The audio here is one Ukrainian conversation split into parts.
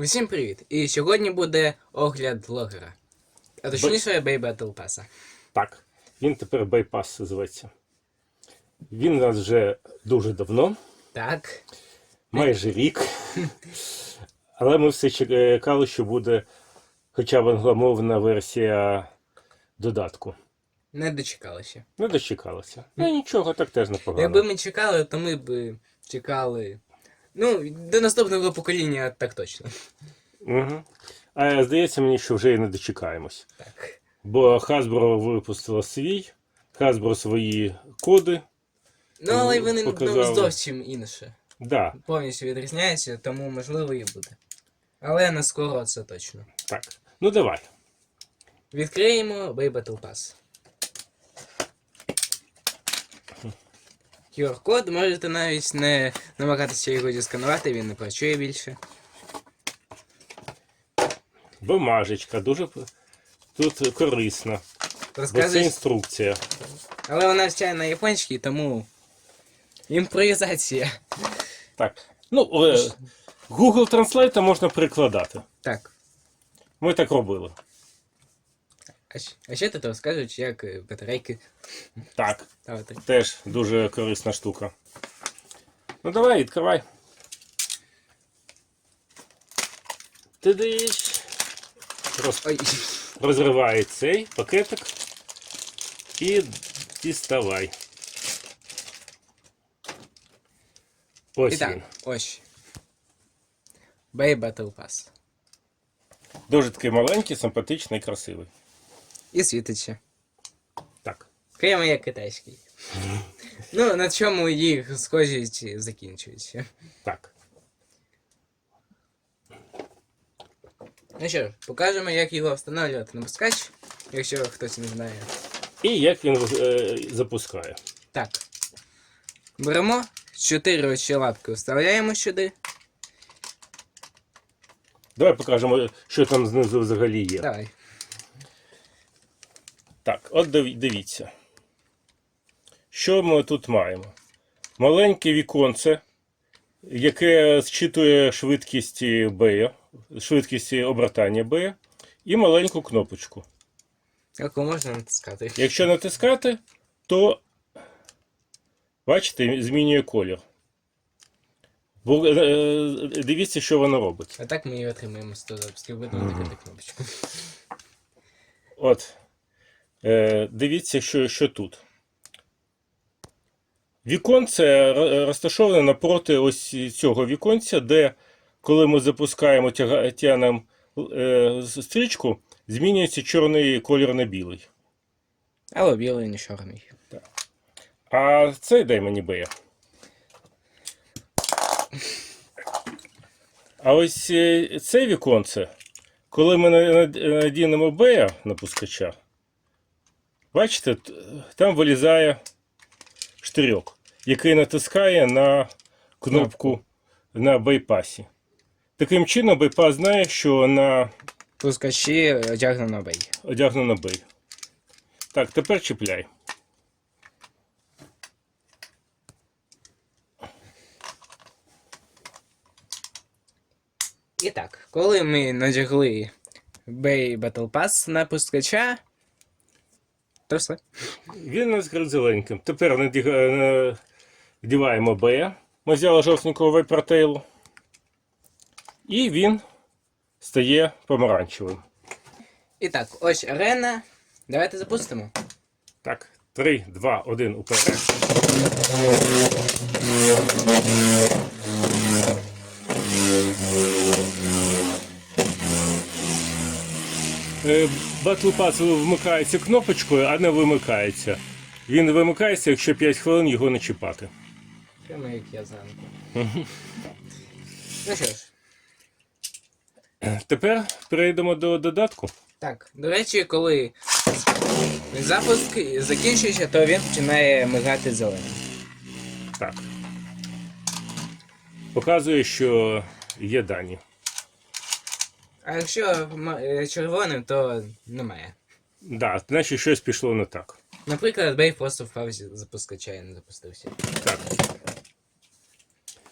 Усім привіт! І сьогодні буде огляд блогера. А точніше, Бей Battle Pass. Так, він тепер байпас зветься. Він у нас вже дуже давно, Так. майже рік. Але ми все чекали, що буде хоча б англомовна версія додатку. Не дочекалися. Не дочекалося. Ну нічого, так теж непогано. Якби ми чекали, то ми б чекали. Ну, до наступного покоління так точно. Угу. А здається мені, що вже і не дочекаємось. Так. Бо Hasbro випустила свій, Hasbro свої коди. Ну, але вони ну, Показали. зовсім інше. Да, Повністю відрізняються, тому можливо і буде. Але не скоро це точно. так. Ну давай. Відкриємо Bay Battle Pass. QR-код можете навіть не намагатися його дісканувати, він не працює більше. Бумажечка, дуже тут корисна. Бо це інструкція. але вона вчає на японській, тому імпровізація. Так. Ну, е, Google Translate можна перекладати. Так. Ми так робили. А, ще тут розкажуть, як е, батарейки. Так, ставити. теж дуже корисна штука. Ну давай, відкривай. Ти диш. Роз... Ой. Розривай цей пакетик і діставай. Ось І так, він. ось. Bay Battle Pass. Дуже такий маленький, симпатичний, красивий. І світиться. Так. Прямо як китайський. Ну, на чому їх схожість закінчується. Так. Ну що ж, покажемо, як його встановлювати на пускач, якщо хтось не знає. І як він е, запускає. Так. Беремо чотири очі лапки, вставляємо сюди. Давай покажемо, що там знизу взагалі є. Давай. Так, от дивіться. Що ми тут маємо? Маленьке віконце, яке зчитує швидкість бея, швидкість обертання бея, і маленьку кнопочку. Яку можна натискати? Якщо натискати, то бачите, змінює колір. Бо, е, е, дивіться, що воно робить. А так ми її отримаємо з того запусків. Будемо натикати кнопочку. От. Е, дивіться, що, що тут. Віконце ро- розташоване напроти ось цього віконця, де, коли ми запускаємо тяга- е, стрічку, змінюється чорний колір на білий. Або білий, не чорний. Так. А цей дай мені бея. А ось е, це віконце, коли ми надінемо бея на пускача, бачите, там вилізає штирьок, який натискає на кнопку на байпасі. Таким чином, байпас знає, що на Пускачі одягнено бей. одягнено бей. Так, тепер чіпляй. І так, коли ми надягли Bay Battle Pass на пускача, то все. Він у нас гризеленьким. Тепер надіга- е, надіваємо Б. Ми взяли жовтенького вайпертейлу. І він стає помаранчевим. І так, ось арена. Давайте запустимо. Так, 3, 2, 1, уперед. Battle Pass вмикається кнопочкою, а не вимикається. Він вимикається, якщо 5 хвилин його не чіпати. Прямо як я зранку. ну що ж, Тепер перейдемо до додатку. так, до речі, коли запуск закінчується, то він починає мигати зеленим. Так. Показує, що є дані. А якщо м- е, червоним, то немає. Да, значить щось пішло не так. Наприклад, бей просто впав зі запускача і не запустився. Так.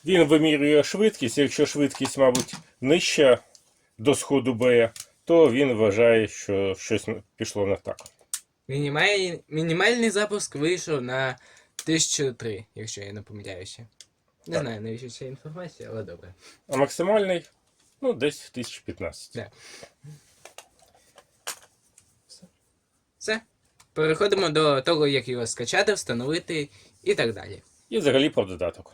Він вимірює швидкість, якщо швидкість, мабуть, нижча до сходу Б, то він вважає, що щось пішло не так. Мінімаль... Мінімальний запуск вийшов на 1003, якщо я не помиляюся. Не Так. знаю, навіщо ця інформація, але добре. А максимальний ну, десь 1015. Да. Все. Переходимо до того, як його скачати, встановити і так далі. І взагалі про додаток.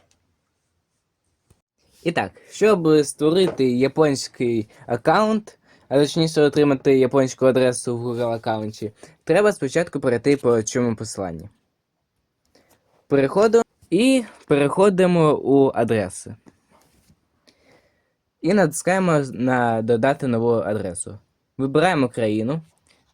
І так, щоб створити японський аккаунт, а точніше отримати японську адресу в Google аккаунті, треба спочатку перейти по цьому посиланні. Переходимо і переходимо у адреси. І натискаємо на додати нову адресу. Вибираємо країну,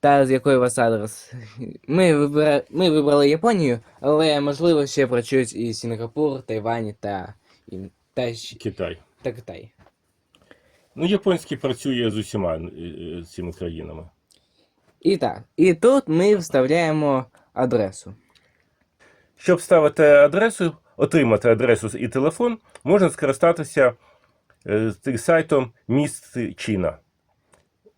та з якої у вас адрес. Ми, вибира... Ми вибрали Японію, але можливо ще працюють і Сінгапур, Тайвань та, і... та, Китай. та Китай. Ну, японський працює з усіма е, е, цими країнами. І так, і тут ми вставляємо адресу. Щоб ставити адресу, отримати адресу і телефон, можна скористатися сайтом Міст Чіна.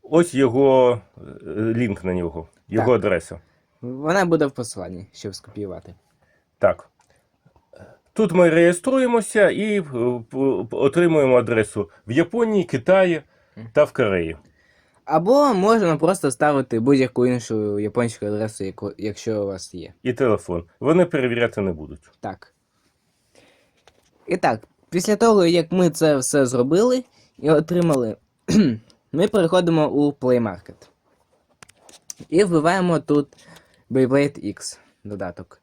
Ось його е, лінк на нього, його Так. адреса. Вона буде в посиланні, щоб скопіювати. Так. Тут ми реєструємося і е, отримуємо адресу в Японії, Китаї та в Кореї. Або можна просто ставити будь-яку іншу японську адресу, яку- якщо у вас є. І телефон. Вони перевіряти не будуть. Так. І так, після того, як ми це все зробили і отримали, ми переходимо у Play Market. І вбиваємо тут Beyblade X додаток.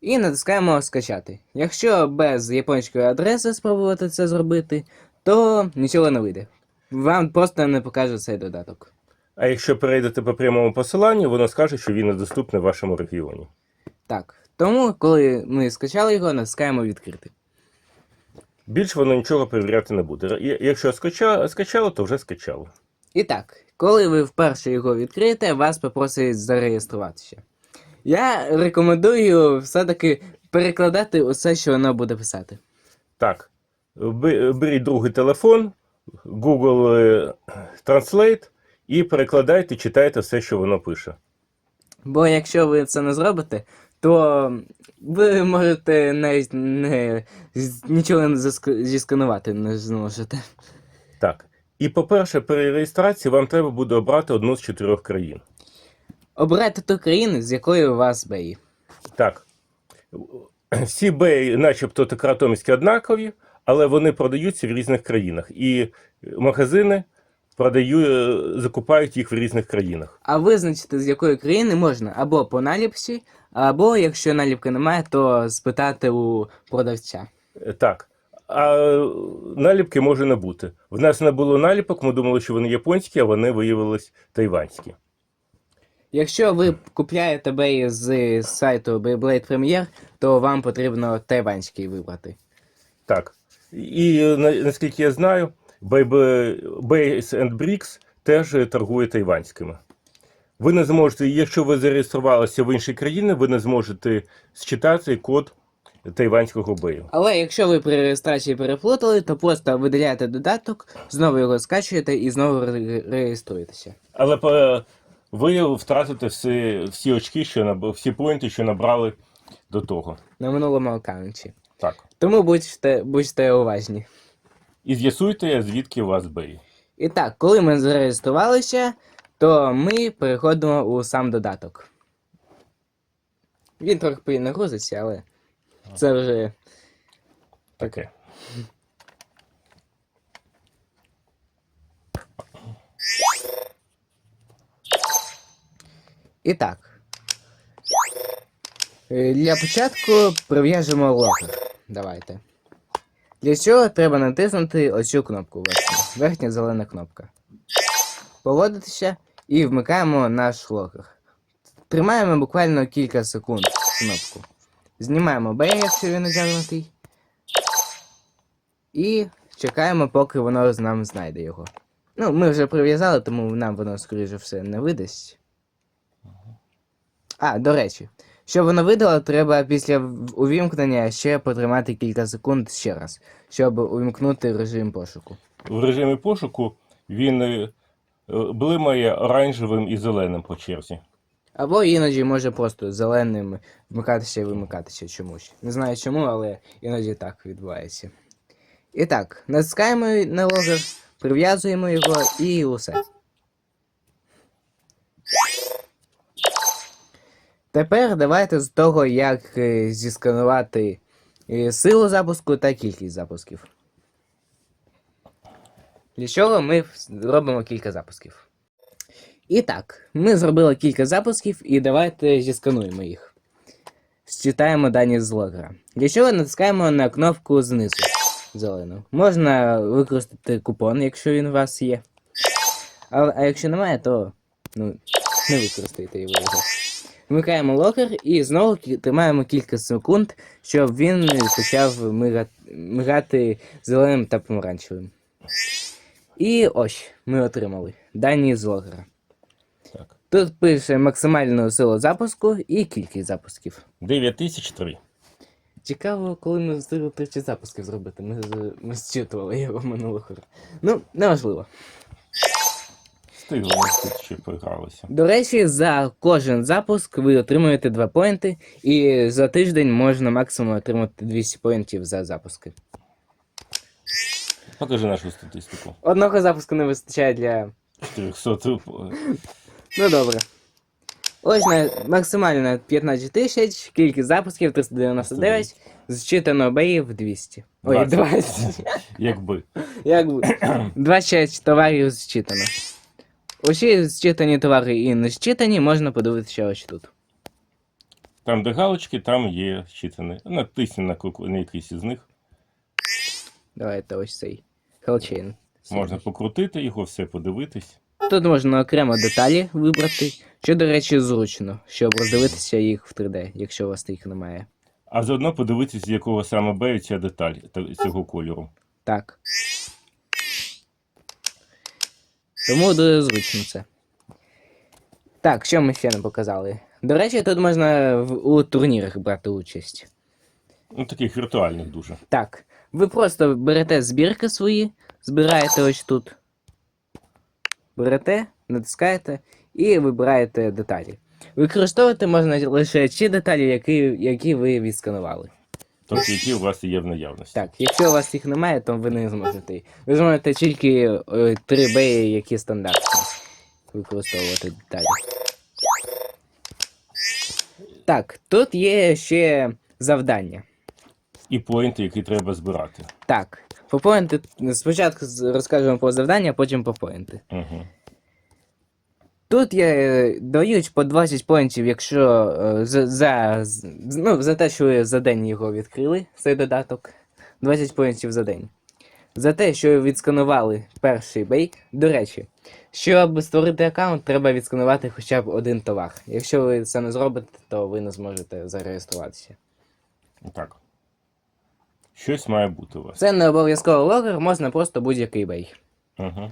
І натискаємо скачати. Якщо без японської адреси спробувати це зробити, то нічого не вийде. Вам просто не покаже цей додаток. А якщо перейдете по прямому посиланню, воно скаже, що він недоступний в вашому регіоні. Так. Тому, коли ми скачали його, натискаємо відкрити. Більше воно нічого перевіряти не буде. Якщо скача, скачало, то вже скачало. І так, коли ви вперше його відкриєте, вас попросять зареєструватися. Я рекомендую все-таки перекладати усе, що воно буде писати. Так, беріть другий телефон, Google е, Translate і перекладайте, читайте все, що воно пише. Бо якщо ви це не зробите, то ви можете навіть не, нічого не заск- зісканувати не зможете. Так. І, по-перше, при реєстрації вам треба буде обрати одну з чотирьох країн. Обирайте ту країну, з якої у вас беї. Так. Всі беї, начебто текратобські однакові, але вони продаються в різних країнах. І магазини продають, закупають їх в різних країнах. А визначити, з якої країни можна або по наліпці, або якщо наліпки немає, то спитати у продавця. Е, Так. А наліпки може не бути. В нас не було наліпок, ми думали, що вони японські, а вони виявились тайванські. Якщо ви купляєте бей з сайту Beyblade Premier, то вам потрібно тайванський вибрати. Так. І наскільки я знаю, Base and Bricks теж торгує тайванськими. Ви не зможете, якщо ви зареєструвалися в іншій країні, ви не зможете считати код тайванського бею. Але якщо ви при реєстрації переплутали, то просто видаляєте додаток, знову його скачуєте і знову ре- реєструєтеся. Але по- ви втратите всі, всі очки, що наб- всі поінти, що набрали до того. На минулому аккаунті. Так. Тому будьте, будьте уважні. І з'ясуйте, звідки у вас беї. І так, коли ми зареєструвалися, то ми переходимо у сам додаток. Він трохи не грузиться, але це вже Таке. І так. Е, Для початку прив'яжемо логер. Давайте. Для цього треба натиснути оцю кнопку. Верхня зелена кнопка. Поводитися і вмикаємо наш логер. Тримаємо буквально кілька секунд кнопку. Знімаємо Б, якщо він натягнутий. І чекаємо, поки воно нам знайде його. Ну, ми вже прив'язали, тому нам воно, скоріше все, не видасть. А, до речі, щоб воно видало, треба після увімкнення ще потримати кілька секунд ще раз, щоб увімкнути режим пошуку. В режимі пошуку він е, блимає оранжевим і зеленим по черзі. Або іноді може просто зеленим вмикатися і вимикатися чомусь. Не знаю чому, але іноді так відбувається. І так, натискаємо на логер, прив'язуємо його і усе. Тепер давайте з того, як е, зісканувати е, силу запуску та кількість запусків. Для чого ми робимо кілька запусків. І так, ми зробили кілька запусків і давайте зіскануємо їх. Зчитаємо дані з логера. Для чого натискаємо на кнопку знизу зелену. Можна використати купон, якщо він у вас є. А, а якщо немає, то ну, не використайте його. Вмикаємо логер і знову тримаємо кілька секунд, щоб він почав мигати зеленим та помаранчевим. І ось ми отримали дані з логера. Так. Тут пише максимальну силу запуску і кількість запусків. 9003. Цікаво, коли ми встигли тричі запусків зробити. Ми, ми зчитували його минулого разу. Ну, неважливо. Встигли ми тут поігралися. До речі, за кожен запуск ви отримуєте 2 поінти, і за тиждень можна максимум отримати 200 поінтів за запуски. Покажи нашу статистику. Одного запуску не вистачає для 400. е, Ну добре. Ось на максимально 15 тисяч, кількість запусків 399, зчитано беїв 200. Ой, 20. Якби. Як би. 20 товарів зчитано. Усі зчитані товари і не зчитані можна подивитися ось тут. Там, де галочки, там є щитані. Натисни на, на якийсь із них. Давайте ось цей. Hellchain. Можна покрутити його, все подивитись. Тут можна окремо деталі вибрати, що, до речі, зручно, щоб роздивитися їх в 3D, якщо у вас їх немає. А заодно подивитись, з якого саме бею ця деталь та- цього кольору. Так. Тому дуже зручно це. Так, що ми ще не показали? До речі, тут можна в, у турнірах брати участь. Ну, таких віртуальних дуже. Так, ви просто берете збірки свої, збираєте ось тут. Берете, натискаєте і вибираєте деталі. Використовувати можна лише ті деталі, які, які ви відсканували. Тобто, які у вас є в наявності. Так, якщо у вас їх немає, то ви не зможете. Ви зможете тільки е, 3 б які стандартні використовувати деталі. Так, тут є ще завдання. І поінти, які треба збирати. Так, по поінти спочатку розкажемо про завдання, а потім по поінти. Угу. Тут є, е, дають по 20 поінтів, якщо е, за, за, ну, за те, що ви за день його відкрили, цей додаток. 20 поінтів за день. За те, що ви відсканували перший бей. До речі, щоб створити аккаунт, треба відсканувати хоча б один товар. Якщо ви це не зробите, то ви не зможете зареєструватися. Так. Щось має бути у вас. Це не обов'язково логер, можна просто будь-який бей. Угу.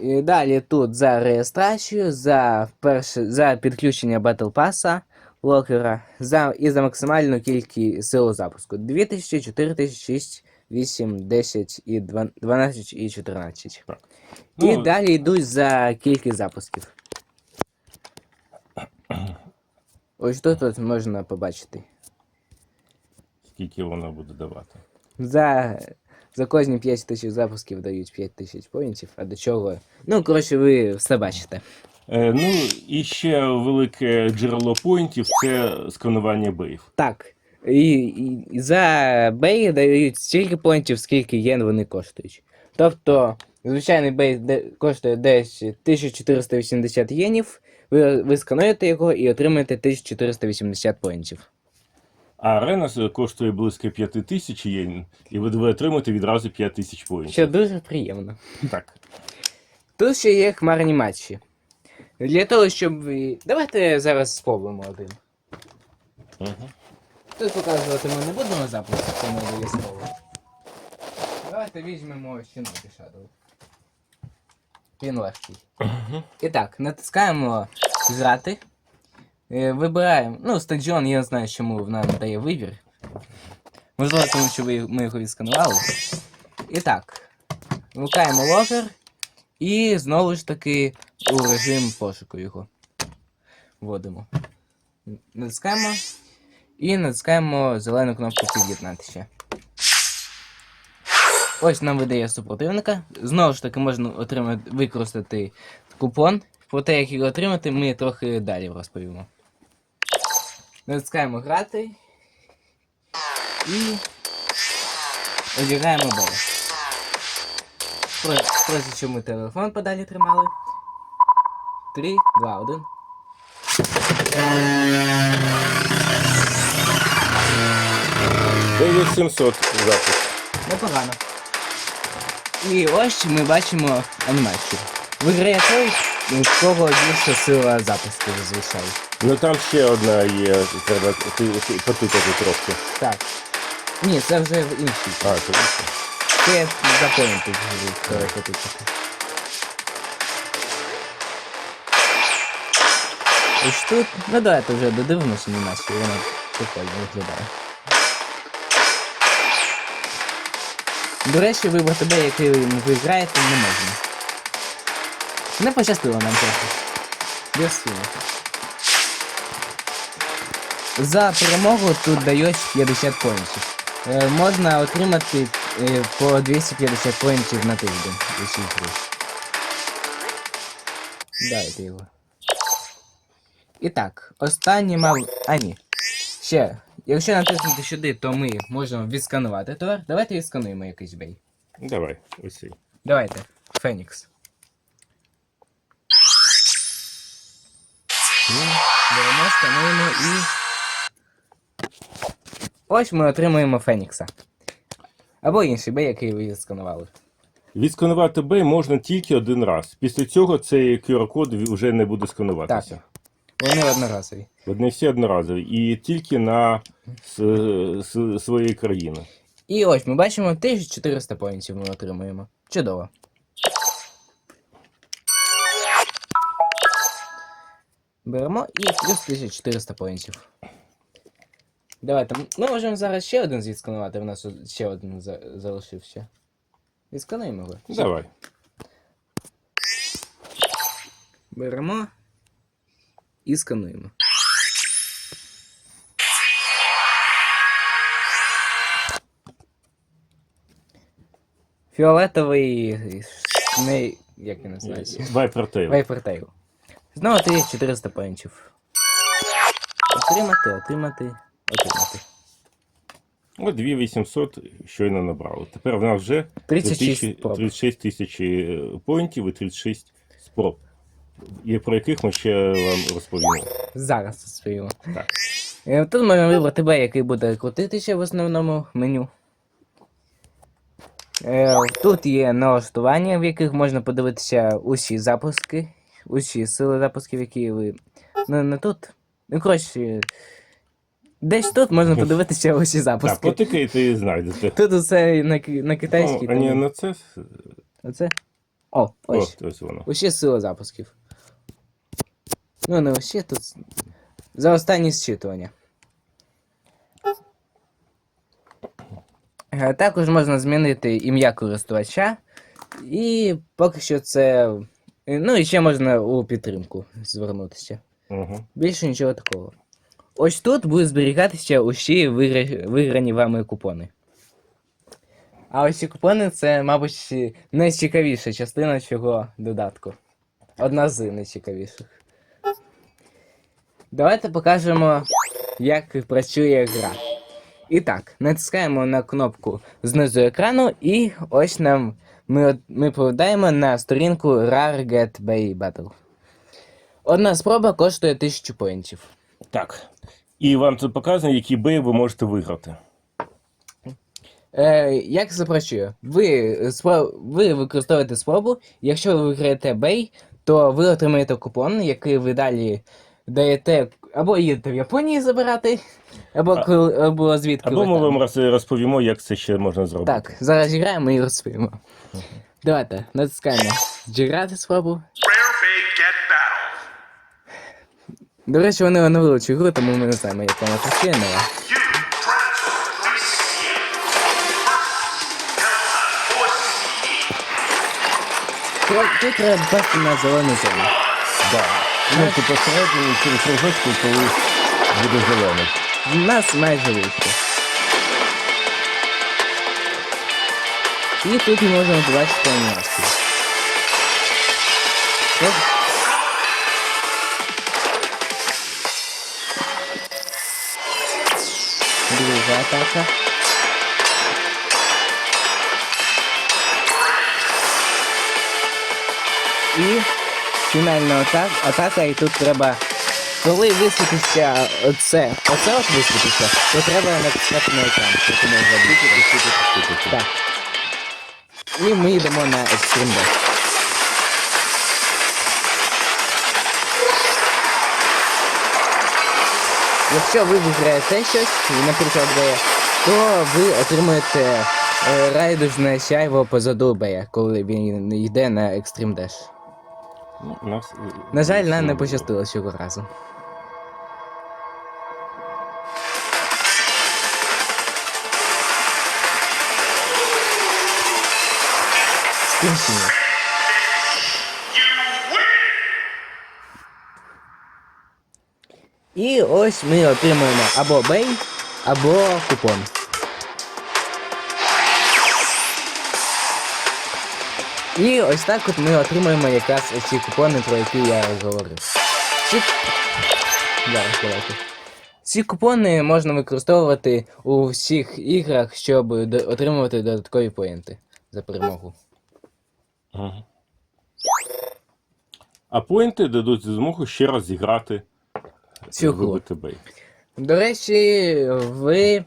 І далі тут за реєстрацію, за перше, за підключення Battle Pass локера, за, і за максимальну кількість силу запуску. 2000, 4000, 6, 8, 10 і 12 і 14. Так. І Ну, далі йдуть за кількість запусків. Ось тут от можна побачити. Скільки воно буде давати. За, за кожні 5 тисяч запусків дають 5 тисяч поінтів, а до чого. Ну, коротше, ви все бачите. Е, ну, і ще велике джерело поінтів це сканування беїв. Так. І, і, і за бей дають стільки поінтів, скільки єн вони коштують. Тобто, звичайний бей де, коштує десь 1480 єнів, ви, ви скануєте його і отримаєте 1480 поінтів. А арена коштує близько 5 тисяч єн, і ви отримаєте відразу 5 тисяч поінтів. Що дуже приємно. Так. Тут ще є хмарні матчі. Для того, щоб ви. Давайте зараз спробуємо один. Угу. Тут показувати ми не будемо запуск, це не обов'язково. Давайте візьмемо Shinobi Shadow. Він легкий. І так, натискаємо зрати. Е, Вибираємо. Ну, стадіон, я не знаю, чому в нам дає вибір. Можливо, тому що ми його відсканували. І так. Вмикаємо локер і знову ж таки у режим пошуку його. Вводимо. Натискаємо і натискаємо зелену кнопку під'єднати ще. Ось нам видає супротивника. Знову ж таки можна отримати, використати купон. Про те, як його отримати, ми трохи далі розповімо. Натискаємо грати і одягаємо бой. Просить, щоб ми телефон подалі тримали. 3, 2, 1. Дев'ять 700 запис. Непогано. І ось ми бачимо анімацію. Виграє той, у кого більше сила запуску зазвичай. Ну там ще одна є, треба ти- ти потикати трохи. Так. Ні, це вже в іншій. А, це. Це запомнити тут. Ось тут. Ну давайте вже додивимося анімацію, вона прикольно виглядає. До речі, вибрати бей, який ви граєте, не можна. Не пощастило нам трохи. Без сили. За перемогу тут дають 50 поінтів. Е, можна отримати е, по 250 поінтів на тиждень цій грі. Дайте його. І так, останній мав. А ні. Ще. Якщо натиснути сюди, то ми можемо відсканувати товар. Давайте відскануємо якийсь бей. Давай, ось цей. Давайте. Фенікс. Скануємо і. Ось ми отримуємо Фенікса. Або інший бей, який ви сканували. Відсканувати Б можна тільки один раз. Після цього цей QR-код вже не буде скануватися. Так. Вони одноразові. Вони всі одноразові. І тільки на своєї країни. І ось ми бачимо 1400 поінтів ми отримуємо. Чудово. Беремо і плюс 1400 поінтів. Давайте. Ми можемо зараз ще один відсканувати. У нас ще один за- залишився. Відскануємо його. Давай. Беремо і скануємо. Фіолетовий. Не... Як він називається? Вайпертейл. Вайпертейл. Знову ти 400 поінтів. Отримати, отримати, отримати. От 2800 щойно набрали. Тепер в нас вже 36 3000 36 тисяч поінтів і 36 спроб. І про яких ми ще вам розповімо. Зараз розповімо. Так. Е, Тут можна вибрати Б, який буде крутитися в основному меню. Е, Тут є налаштування, в яких можна подивитися усі запуски, усі сили запусків, які ви. Ну, не тут. Ну, коротше. Десь тут можна подивитися усі Так, запуски. потикайте і знайдете. Тут усе на, на китайській. О, а ні, на це. Оце? О, ось. От, ось воно. Усі сили запусків. Ну, не усі тут. За останні зчитування. Е, Також можна змінити ім'я користувача. І поки що це. Е, Ну і ще можна у підтримку звернутися. Угу. Більше нічого такого. Ось тут будуть зберігатися усі вигра- виграні вами купони. А ось ці купони це, мабуть, найцікавіша частина цього додатку. Одна з найцікавіших. Давайте покажемо, як працює гра. І так, натискаємо на кнопку знизу екрану, і ось нам ми, ми попадаємо на сторінку Rare Get Bay Battle. Одна спроба коштує 1000 поінтів. Так. І вам тут показано, які бої ви можете виграти. Е, як працює? Ви, спро... ви використовуєте спробу, якщо ви виграєте бей, то ви отримаєте купон, який ви далі даєте або їдете в Японії забирати, або, А- коли- або звідки Або ви ми там. вам роз- розповімо, як це ще можна зробити. Так, зараз граємо і розповімо. Давайте, натискаємо. Rare Get Battle. До речі, вони оновили цю гру, тому ми не знаємо, як вона працює нова. You transfer 368. Delta 4 Тре- Тут треба попасти на зелену зону. Да. Ну, ти посередині через кружочку, коли буде зелений. В нас майже вийшло. І тут ми можемо побачити анімацію. Друга атака. І фінальна атака, атака, і тут треба коли висвітиться оце, оце от висвітиться, то треба натискати на екран, щоб ти можеш забити. Так. І ми йдемо на Extreme. Якщо ви виграєте щось, наприклад, Бея, то ви отримуєте е, райдужне сяйво позаду Бея, коли він йде на Extreme Dash. Ну, нас, е, На жаль, нам не пощастило цього разу. Скінчення. І ось ми отримуємо або бей, або купон. І ось так от ми отримуємо якраз ці купони, про які я говорив. Ці... Зараз, давайте. Ці купони можна використовувати у всіх іграх, щоб отримувати додаткові поінти за перемогу. А поінти дадуть змогу ще раз зіграти Цю гру. вибити бей. До речі, ви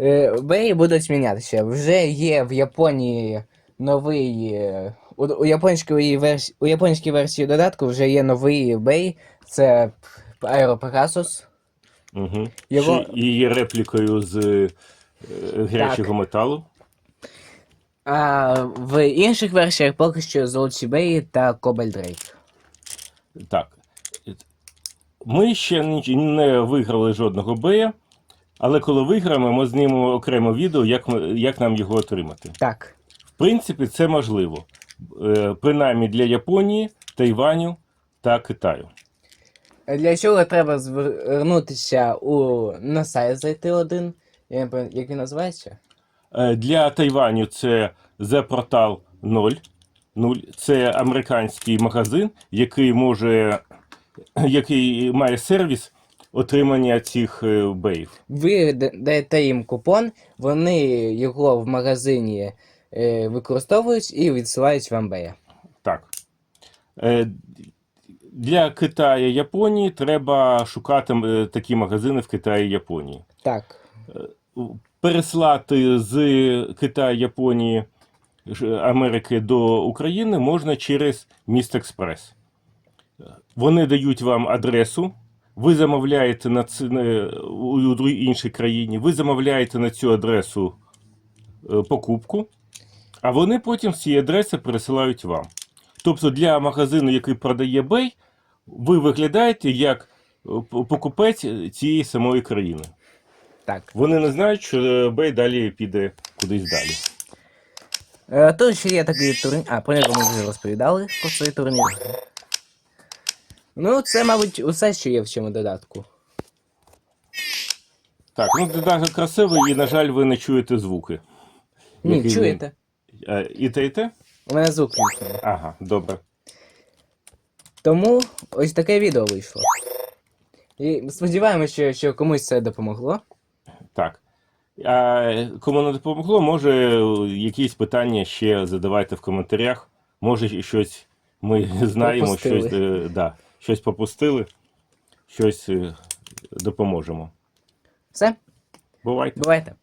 е, беї будуть змінятися. Вже є в Японії новий. е, У, у, японської версії, у японській версії додатку вже є новий бей. Це Aero Pegasus. Угу. Його- Ще і є реплікою з е, гарячого металу. А в інших версіях поки що Золоті Беї та Cobalt Drake. Так. Ми ще не виграли жодного бея, але коли виграємо, ми знімемо окремо відео, як, ми, як нам його отримати. Так. В принципі, це можливо. Е, Принаймні для Японії, Тайваню та Китаю. Для цього треба звернутися у на сайт зайти один. Як він називається? Е, Для Тайваню це The Portal 0. 0. Це американський магазин, який може, який має сервіс отримання цих е, беїв. Ви даєте їм купон, вони його в магазині е, використовують і відсилають вам бея. Так. Для Китаю Японії треба шукати такі магазини в Китаї Японії. Так. Переслати з Китаю Японії Америки до України можна через Міст Експрес. Вони дають вам адресу, ви замовляєте на ці, у іншій країні, ви замовляєте на цю адресу е, покупку, а вони потім з цієї адреси пересилають вам. Тобто для магазину, який продає бей, ви виглядаєте як е, покупець цієї самої країни. Так. Вони не знають, що е, бей далі піде кудись далі. Е, тут ще є такий турнір. А, про нього ми вже розповідали про цей турнір. Ну, це, мабуть, усе, що є в цьому додатку. Так, ну додаток красивий, і, на жаль, ви не чуєте звуки. Ні, Який чуєте? він? Е, І те, і те? У мене звук вімкнений. Ага, добре. Тому ось таке відео вийшло. І сподіваємося, що, що комусь це допомогло. Так. А кому не допомогло, може якісь питання ще задавайте в коментарях. Може, щось ми знаємо, Пропустили. щось, е, да, щось попустили, щось е, допоможемо. Все, Бувайте. бувайте.